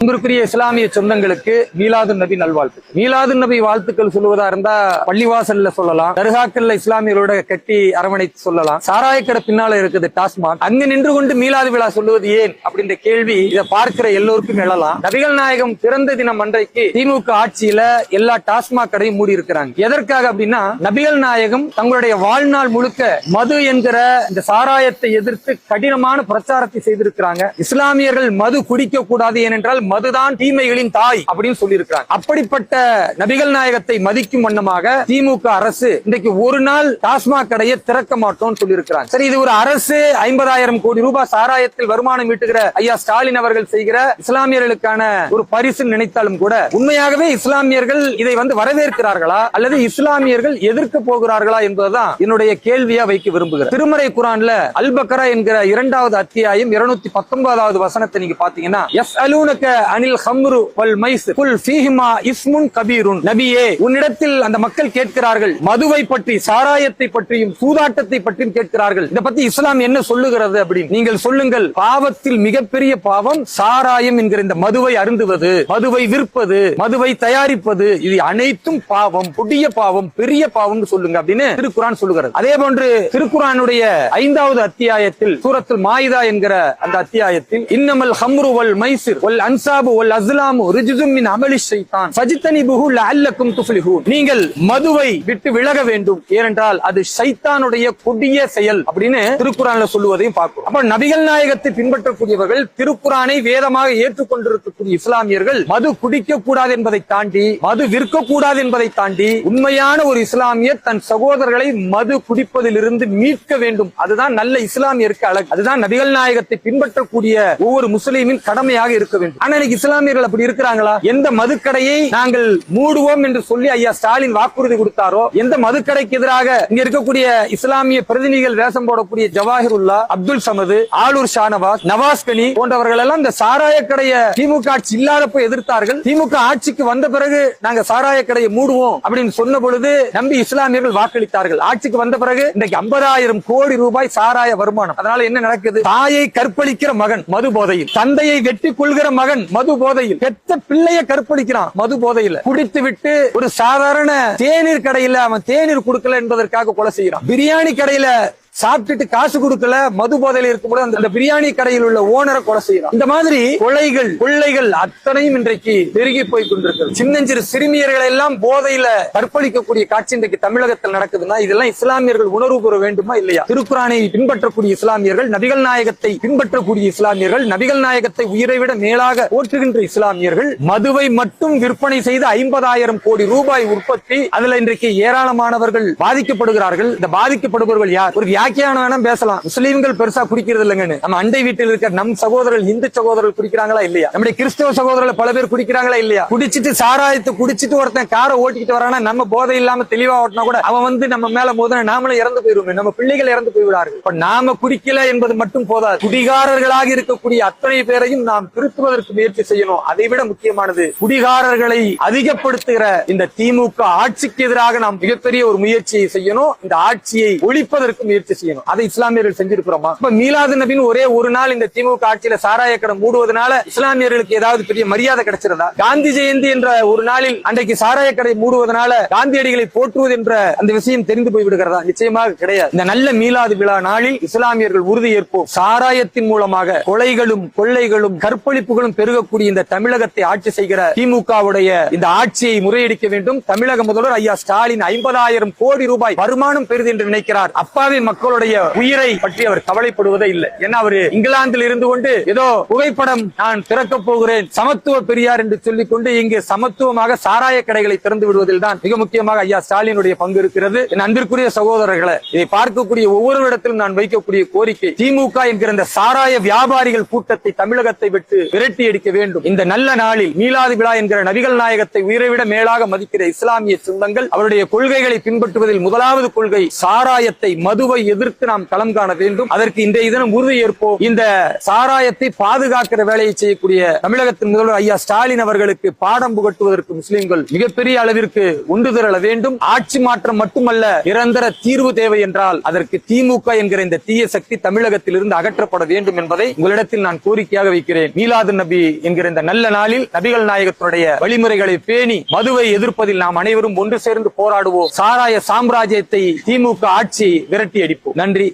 அன்பிற்குரிய இஸ்லாமிய சொந்தங்களுக்கு மீலாது நபி நல்வாழ்த்து மீலாது நபி வாழ்த்துக்கள் சொல்லுவதா இருந்தா பள்ளிவாசல்ல சொல்லலாம். தர்காக்கள்ல இஸ்லாமியரோட கட்டி அரவணைத்து சொல்லலாம். சாராயக்கடை பின்னால இருக்குது டாஸ்மாக். அங்கு நின்று கொண்டு மீலாது விழா சொல்லுவது ஏன் அப்படின்ற கேள்வி இதை பார்க்கிற எல்லோருக்கும் எழலாம். நபிகள் நாயகம் பிறந்த தினம் அன்றைக்கு திமுக ஆட்சியில எல்லா டாஸ்மாக் கடையும் மூடி இருக்கிறாங்க. எதற்காக அப்படின்னா நபிகள் நாயகம் தங்களுடைய வாழ்நாள் முழுக்க மது என்கிற இந்த சாராயத்தை எதிர்த்து கடினமான பிரச்சாரத்தை செய்திருக்கிறாங்க. இஸ்லாமியர்கள் மது குடிக்க கூடாது ஏனென்றால் மதுதான் தீமைகளின் தாய் அப்படின்னு சொல்லியிருக்கிறாங்க. அப்படிப்பட்ட நபிகள் நாயகத்தை மதிக்கும் வண்ணமாக திமுக அரசு இன்றைக்கு ஒரு நாள் டாஸ்மாக் கடையை திறக்க மாட்டோம்னு சொல்லியிருக்கிறாங்க. சரி இது ஒரு அரசு ஐம்பதாயிரம் கோடி ரூபாய் சாராயத்தில் வருமானம் ஈட்டுகிற ஐயா ஸ்டாலின் அவர்கள் செய்கிற இஸ்லாமியர்களுக்கான ஒரு பரிசு நினைத்தாலும் கூட உண்மையாகவே இஸ்லாமியர்கள் இதை வந்து வரவேற்கிறார்களா அல்லது இஸ்லாமியர்கள் எதிர்க்க போகிறார்களா என்பதுதான் என்னுடைய கேள்வியா வைக்க விரும்புகிறேன். திருமறை குரான்ல அல்பக்கரா என்கிற இரண்டாவது அத்தியாயம் இருநூத்தி பத்தொன்பதாவது வசனத்தை நீங்க பாத்தீங்கன்னா எஸ் அலூனக்க அனில் ஹம்ரு வல் மைஸ் குல் ஃபீஹிமா இஸ்முன் கபீருன். நபியே உன்னிடத்தில் அந்த மக்கள் கேட்கிறார்கள். மதுவை பற்றி சாராயத்தை பற்றியும் சூதாட்டத்தை பற்றியும் கேட்கிறார்கள். இதை பத்தி இஸ்லாம் என்ன சொல்லுகிறது அப்படின்னு நீங்கள் சொல்லுங்கள். பாவத்தில் மிகப்பெரிய பாவம் சாராயம் என்கிற இந்த மதுவை அருந்துவது மதுவை விற்பது மதுவை தயாரிப்பது. இது அனைத்தும் பாவம். புதிய பாவம் பெரிய பாவம் சொல்லுங்க அப்படின்னு திருக்குறான் சொல்லுகிறது. அதே போன்று திருக்குறானுடைய ஐந்தாவது அத்தியாயத்தில் சூரத்தில் மாயிதா என்கிற அந்த அத்தியாயத்தில் இன்னமல் ஹம்ரு வல் மைசிர் வல் அன்சாபு ஒல் அஸ்லாமு ரிஜுசும் மின் அமலி ஷைத்தான் சஜித்தனி ஃபஜித்தனிபுஹு அல்லக்கும் துஃப்லிஹூன் நீங்கள் மதுவை விட்டு விலக வேண்டும். ஏனென்றால் அது ஷைத்தானுடைய கொடிய செயல் அப்படின்னு திருக்குறான்ல சொல்லுவதையும் பார்க்கிறோம். அப்ப நபிகள் நாயகத்தை பின்பற்றக்கூடியவர்கள் திருக்குறானை வேதமாக ஏற்றுக்கொண்டிருக்கக்கூடிய இஸ்லாமியர்கள் மது குடிக்க கூடாது என்பதை தாண்டி மது விற்க கூடாது என்பதை தாண்டி உண்மையான ஒரு இஸ்லாமியர் தன் சகோதரர்களை மது குடிப்பதிலிருந்து மீட்க வேண்டும். அதுதான் நல்ல இஸ்லாமியருக்கு அழகு. அதுதான் நபிகள் நாயகத்தை பின்பற்றக்கூடிய ஒவ்வொரு முஸ்லீமின் கடமையாக இருக்க வேண்டும். ஆனா இன்னைக்கு இஸ்லாமியர்கள் அப்படி இருக்கிறாங்களா? எந்த மதுக்கடையை நாங்கள் மூடுவோம் என்று சொல்லி ஐயா ஸ்டாலின் வாக்குறுதி கொடுத்தாரோ? எந்த மதுக்கடைக்கு எதிராக இங்க இருக்கக்கூடிய இஸ்லாமிய பிரதிநிதிகள் வேஷம் போடக்கூடிய ஜவாஹிருல்லா அப்துல் சமது ஆலூர் ஷானவாஸ் நவாஸ் கனி போன்றவர்கள் எல்லாம் இந்த சாராய கடையை திமுக ஆட்சி இல்லாதப்ப எதிர்த்தார்கள். திமுக ஆட்சிக்கு வந்த பிறகு நாங்க சாராய கடையை மூடுவோம் அப்படின்னு சொன்ன பொழுது நம்பி இஸ்லாமியர்கள் வாக்களித்தார்கள். ஆட்சிக்கு வந்த பிறகு இன்றைக்கு ஐம்பதாயிரம் கோடி ரூபாய் சாராய வருமானம். அதனால என்ன நடக்குது? தாயை கற்பழிக்கிற மகன் மது போதையில் தந்தையை வெட்டி கொள்கிற மகன் மது போதையில். பெத்த பிள்ளைய கற்பழிக்கிறான். மது போதையில். குடித்து விட்டு ஒரு சாதாரண தேநீர் கடையில அவன் தேநீர் கொடுக்கல என்பதற்காக கொலை செய்யறான் பிரியாணி கடையில சாப்பிட்டுட்டு காசு கொடுக்கல மது போதையில் இருக்கும்போது அந்த அந்த பிரியாணி கடையில் உள்ள ஓனரை கொலை செய்யறான். இந்த மாதிரி கொலைகள் கொள்ளைகள் அத்தனையும் இன்றைக்கு பெருகி போய் கொண்டிருக்கிறது. சின்னஞ்சிறு சிறுமியர்களை எல்லாம் போதையில கற்பழிக்கக்கூடிய காட்சி இன்றைக்கு தமிழகத்தில் நடக்குதுன்னா இதெல்லாம் இஸ்லாமியர்கள் உணர்வு பெற வேண்டுமா இல்லையா? திருக்குறானை பின்பற்றக்கூடிய இஸ்லாமியர்கள் நபிகள் நாயகத்தை பின்பற்றக்கூடிய இஸ்லாமியர்கள் நபிகள் நாயகத்தை உயிரை விட மேலாக போற்றுகின்ற இஸ்லாமியர்கள் மதுவை மட்டும் விற்பனை செய்து ஐம்பதாயிரம் கோடி ரூபாய் உற்பத்தி அதுல இன்றைக்கு ஏராளமானவர்கள் பாதிக்கப்படுகிறார்கள். இந்த பாதிக்கப்படுபவர்கள் யார்? ஒரு வியாக்கியானம் வேணா பேசலாம். முஸ்லீம்கள் பெருசா குடிக்கிறது இல்லைங்கன்னு. நம்ம அண்டை வீட்டில் இருக்கிற நம் சகோதரர்கள் இந்து சகோதரர்கள் குடிக்கிறாங்களா இல்லையா? நம்முடைய கிறிஸ்தவ சகோதரர்கள் பல பேர் குடிக்கிறாங்களா இல்லையா? குடிச்சிட்டு சாராயத்தை குடிச்சிட்டு ஒருத்தன் காரை ஓட்டிக்கிட்டு வரானா நம்ம போதை இல்லாம தெளிவா ஓட்டினா கூட அவன் வந்து நம்ம மேல மோதின நாமளும் இறந்து போயிருவோம். நம்ம பிள்ளைகள் இறந்து போய்விடார்கள் இப்ப நாம குடிக்கல என்பது மட்டும் போதாது. குடிகாரர்களாக இருக்கக்கூடிய அத்தனை பேரையும் நாம் திருத்துவதற்கு முயற்சி செய்யணும். அதை விட முக்கியமானது குடிகாரர்களை அதிகப்படுத்துகிற இந்த திமுக ஆட்சிக்கு எதிராக நாம் மிகப்பெரிய ஒரு முயற்சியை செய்யணும். இந்த ஆட்சியை ஒழிப்பதற்கு முயற்சி செய்யணும். அதை இஸ்லாமியர்கள் செஞ்சிருக்கிறோமா? இப்ப மீலாது நபின்னு ஒரே ஒரு நாள் இந்த திமுக ஆட்சியில சாராய கடை மூடுவதனால இஸ்லாமியர்களுக்கு ஏதாவது பெரிய மரியாதை கிடைச்சிருந்தா? காந்தி ஜெயந்தி என்ற ஒரு நாளில் அன்றைக்கு சாராய கடை மூடுவதனால காந்தியடிகளை போற்றுவது என்ற அந்த விஷயம் தெரிந்து போய் விடுகிறதா? நிச்சயமாக கிடையாது. இந்த நல்ல மீலாது விழா நாளில் இஸ்லாமியர்கள் உறுதி ஏற்போம். சாராயத்தின் மூலமாக கொலைகளும் கொள்ளைகளும் கற்பழிப்புகளும் பெருகக்கூடிய இந்த தமிழகத்தை ஆட்சி செய்கிற திமுகவுடைய இந்த ஆட்சியை முறையடிக்க வேண்டும். தமிழக முதல்வர் ஐயா ஸ்டாலின் ஐம்பதாயிரம் கோடி ரூபாய் வருமானம் பெறுது என்று நினைக்கிறார். அப்பாவி மக்கள் மக்களுடைய உயிரை பற்றி அவர் கவலைப்படுவதே இல்லை. ஏன்னா அவர் இங்கிலாந்தில் இருந்து கொண்டு ஏதோ புகைப்படம் நான் திறக்க போகிறேன் சமத்துவ பெரியார் என்று சொல்லிக் கொண்டு இங்கு சமத்துவமாக சாராய கடைகளை திறந்து விடுவதில் தான் மிக முக்கியமாக ஐயா ஸ்டாலினுடைய பங்கு இருக்கிறது. என் அன்பிற்குரிய சகோதரர்களை இதை பார்க்கக்கூடிய ஒவ்வொரு இடத்திலும் நான் வைக்கக்கூடிய கோரிக்கை திமுக என்கிற இந்த சாராய வியாபாரிகள் கூட்டத்தை தமிழகத்தை விட்டு விரட்டி அடிக்க வேண்டும். இந்த நல்ல நாளில் மீலாது விழா என்கிற நபிகள் நாயகத்தை உயிரை விட மேலாக மதிக்கிற இஸ்லாமிய சொந்தங்கள் அவருடைய கொள்கைகளை பின்பற்றுவதில் முதலாவது கொள்கை சாராயத்தை மதுவை எதிர்த்து நாம் களம் காண வேண்டும். அதற்கு இன்றைய தினம் உறுதியேற்போம் இந்த சாராயத்தை பாதுகாக்கிற வேலையை செய்யக்கூடிய தமிழகத்தின் முதல்வர் ஐயா ஸ்டாலின் அவர்களுக்கு பாடம் புகட்டுவதற்கு முஸ்லிம்கள் மிகப்பெரிய அளவிற்கு ஒன்று திரள வேண்டும். ஆட்சி மாற்றம் மட்டுமல்ல நிரந்தர தீர்வு தேவை என்றால் அதற்கு திமுக என்கிற இந்த தீய சக்தி தமிழகத்திலிருந்து அகற்றப்பட வேண்டும் என்பதை உங்களிடத்தில் நான் கோரிக்கையாக வைக்கிறேன். மீலாது நபி என்கிற இந்த நல்ல நாளில் நபிகள் நாயகத்தினுடைய வழிமுறைகளை பேணி மதுவை எதிர்ப்பதில் நாம் அனைவரும் ஒன்று சேர்ந்து போராடுவோம். சாராய சாம்ராஜ்யத்தை திமுக ஆட்சி விரட்டி அடிப்போம் நன்றி